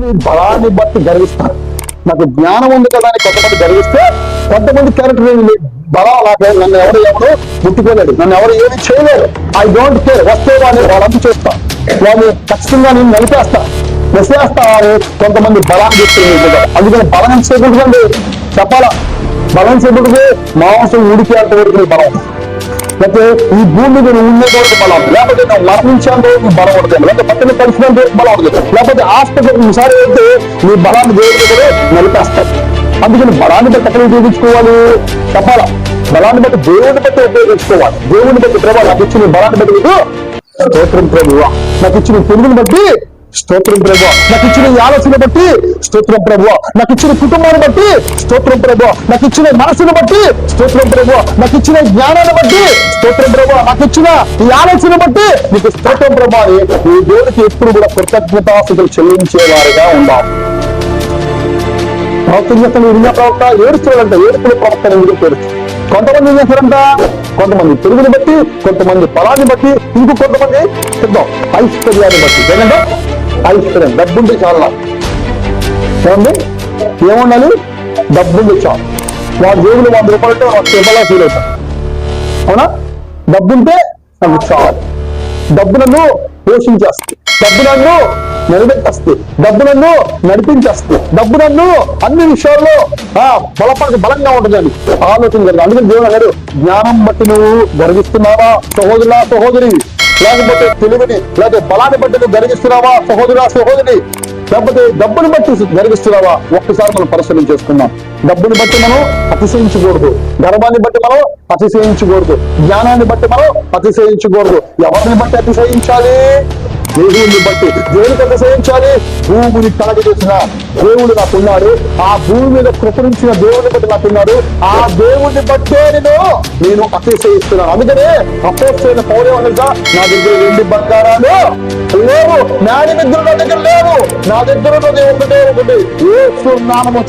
మీ బలాన్ని బట్టి గర్విస్తారు నాకు జ్ఞానం ఉంది కదా అని కొంతమంది గర్విస్తే కొంతమంది క్యారెక్టర్ బలం అలాగే నన్ను ఎవరు ఎవరు ముట్టుకోలేడు నన్ను ఎవరు ఏమి చేయలేరు. ఐ డోంట్ కేర్ వస్తే వాడిని వాళ్ళంతా చేస్తా. వాడిని ఖచ్చితంగా నేను నలిపేస్తా. నెసేస్తా అని కొంతమంది బలాన్ని చెప్తుంది అందుకని బలం ఎంతసేపు చెప్పాలా? బలం సేపటికి మాంసం ఉడికి అంత వరకు బలం. లేకపోతే ఈ భూమి మీద ఉండేటువంటి బలం లేకపోతే నువ్వు మరణించేంత వరకు బలం ఉండదు లేకపోతే పక్కన కలిసినంత వరకు బలం ఉండదు లేకపోతే హాస్పిటల్ ఒకసారి అయితే నీ బలాన్ని దేవుడి దగ్గర నలిపేస్తాడు. అందుకని బలాన్ని బట్టి ఎక్కడ ఉపయోగించుకోవాలి? చెప్పాలా? బలాన్ని బట్టి దేవుడిని బట్టి ఉపయోగించుకోవాలి. దేవుడిని బట్టి ప్రభావం నాకు ఇచ్చిన బలాన్ని బట్టి నీకు స్తోత్రం ప్రభువ. నాకు ఇచ్చిన తెలుగుని బట్టి స్తోత్రం ప్రభు. నాకు ఇచ్చిన ఈ ఆలోచన బట్టి స్తోత్రం ప్రభు. నాకు ఇచ్చిన కుటుంబాన్ని బట్టి స్తోత్రం ప్రభు. నాకు ఇచ్చిన మనసును బట్టి స్తోత్రం ప్రభు. నాకు ఇచ్చిన జ్ఞానాన్ని బట్టి స్తోత్రం ప్రభు. నాకు ఇచ్చిన ఈ ఆలోచన బట్టి నీకు స్తోత్రం ప్రభు. అని ఈ దేవుడికి ఎప్పుడు కూడా కృతజ్ఞతాస్థుతులు చెల్లించేవారుగా ఉండాలి ప్రవక్త చేస్తాను ఇరిగా ప్రవక్త ఏడుస్తున్నాడంట. ఏడుపుల ప్రవక్త ఎందుకు పేరు కొంతమంది ఏం చేస్తారంట? కొంతమంది తెలుగుని బట్టి కొంతమంది పొలాన్ని బట్టి ఇంకో కొంతమంది సిద్ధం ఐశ్వర్యాన్ని బట్టి. ఏంటంటే ఐశ్వర్యం డబ్బుంటే చాలా. నాకు. ఏమండి? ఏముండాలి? డబ్బుంటే చాలు. వాడి జేబులు వంద రూపాయలు ఉంటే వాడు ఇవ్వాలా ఫీల్ అవుతాం. అవునా? డబ్బుంటే నాకు చాలు. డబ్బు నన్ను పోషించేస్తుంది. డబ్బు నన్ను నిలబెట్టేస్తుంది డబ్బు నన్ను నడిపించేస్తుంది డబ్బు నన్ను అన్ని విషయాల్లో ఆ బలపడి బలంగా ఉంటుందని ఆలోచన జరిగింది. అందుకని దేవుడు అన్నాడు జ్ఞానం బట్టి నువ్వు గర్విస్తున్నావా సహోదరులా సహోదరి? లేకపోతే తెలివిని లేకపోతే బలాన్ని బట్టి నువ్వు గర్విస్తున్నావా సహోదరులా సహోదరి? లేకపోతే డబ్బుని బట్టి గర్విస్తున్నావా? ఒక్కసారి మనం పరిశీలన చేసుకుందాం. డబ్బుని బట్టి మనం అతిశయించకూడదు. గర్వాన్ని బట్టి మనం అతిశయించకూడదు. జ్ఞానాన్ని బట్టి మనం అతిశయించకూడదు. ఎవరిని బట్టి అతిశయించాలి? దేవుణ్ణి బట్టి దేవునికి అతిశయించాలి భూమిని కలగజేసిన దేవుడు నాకున్నాడు ఆ భూమి మీద కృపణించిన దేవుడిని బట్టి నాకున్నాడు ఆ దేవుడిని బట్టే నేను నేను అతిశయిస్తున్నాను అందుకనే అపోస్తైన పౌరేమో నా దగ్గర వెండి బంగారాలు లేవు. జ్ఞాని నిద్ర నా దగ్గర లేవు. నా దగ్గర ఉన్నది ఒకటే ఒకటి. ఏసు నామము